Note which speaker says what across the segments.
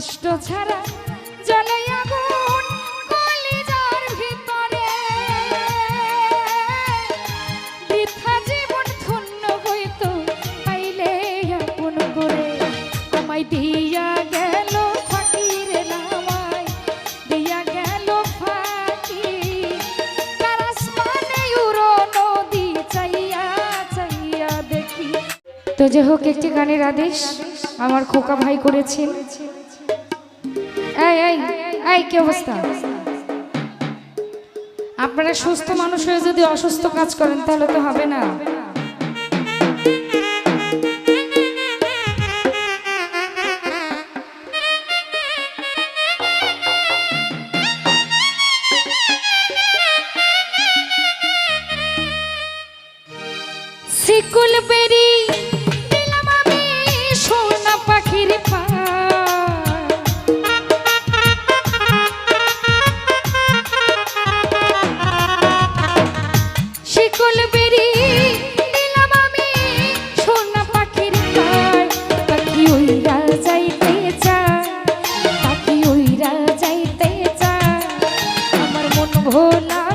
Speaker 1: কষ্ট ছাড়া জ্বলে আগুন কলিজার ভিতরে। বৃথা জীবন ধন্য হইতো, পাইলে আপন করে। আমায় দিয়া গেল ফকির নামায়, দিয়া গেল ফাঁকি। তার আসমানে উড়ো নদী, চাইয়া চাইয়া দেখি। তো যে হোক, একটি গানের আদেশ আমার খোকা ভাই করেছেন। এই এই এই, কি অবস্থা? আপনারা সুস্থ মানুষ হয়ে যদি অসুস্থ কাজ করেন, তাহলে তো হবে না। শিকুল বেরি ভোলা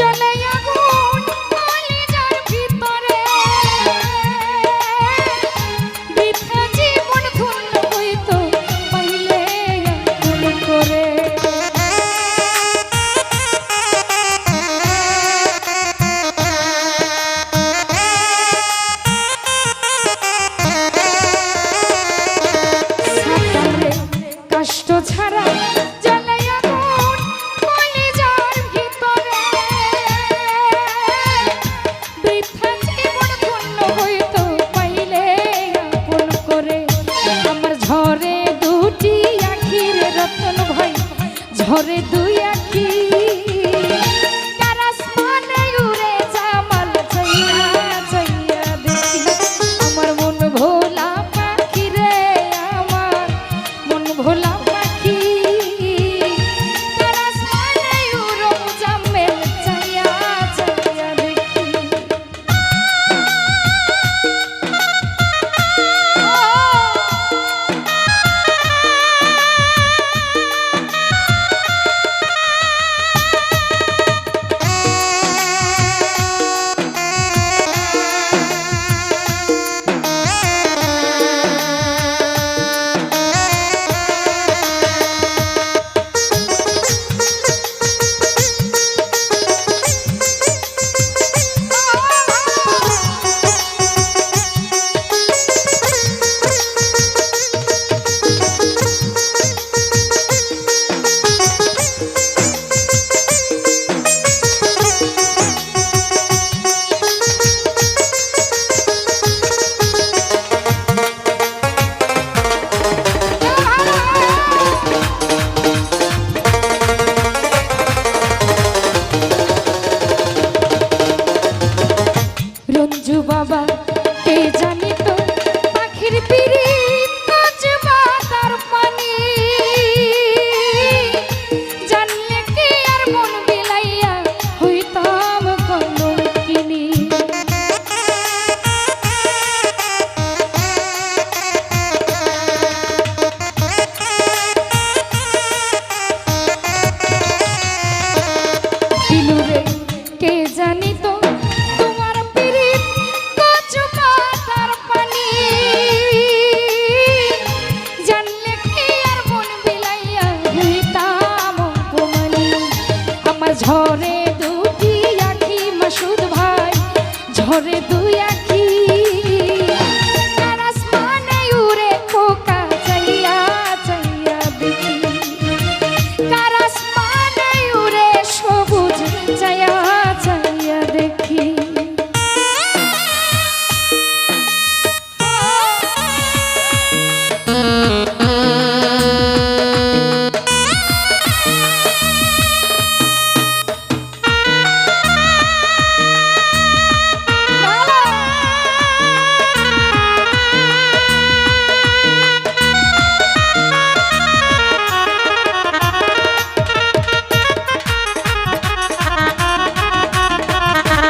Speaker 1: জলে আগুন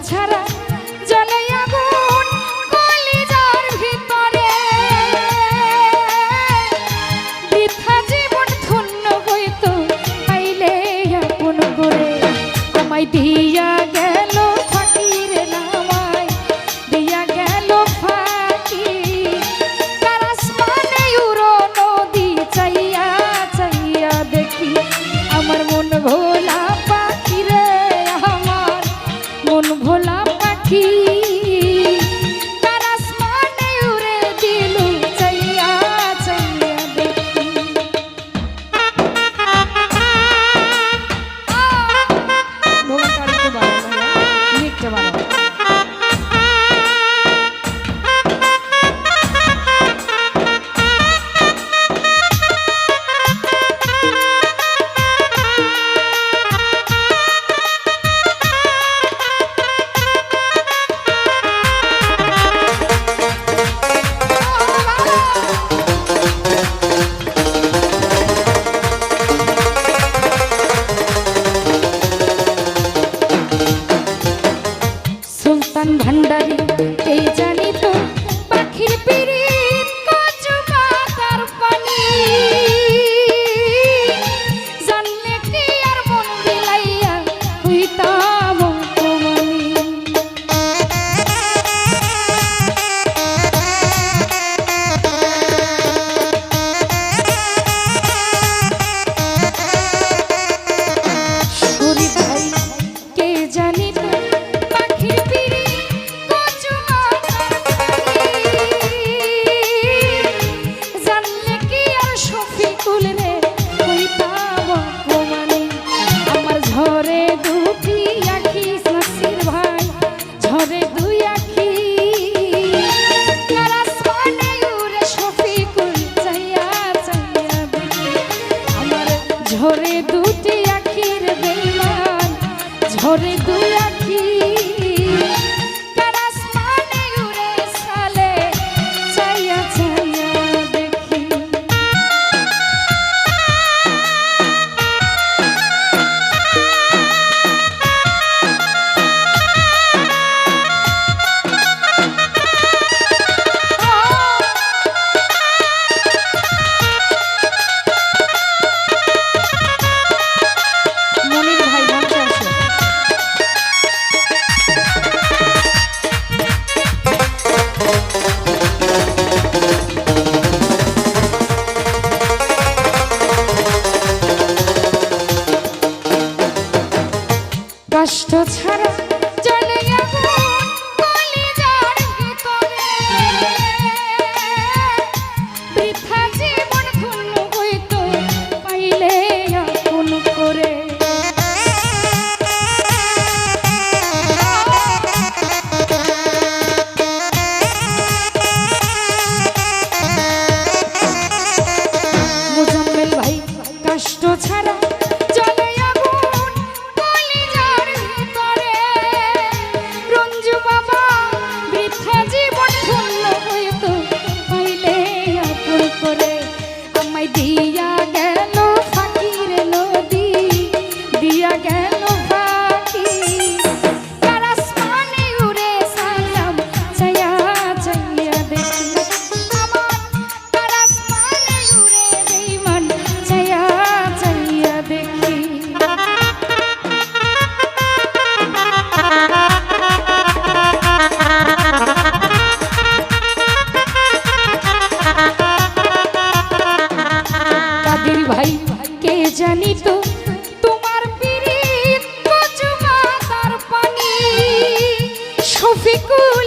Speaker 1: ছাড়া শফিকুল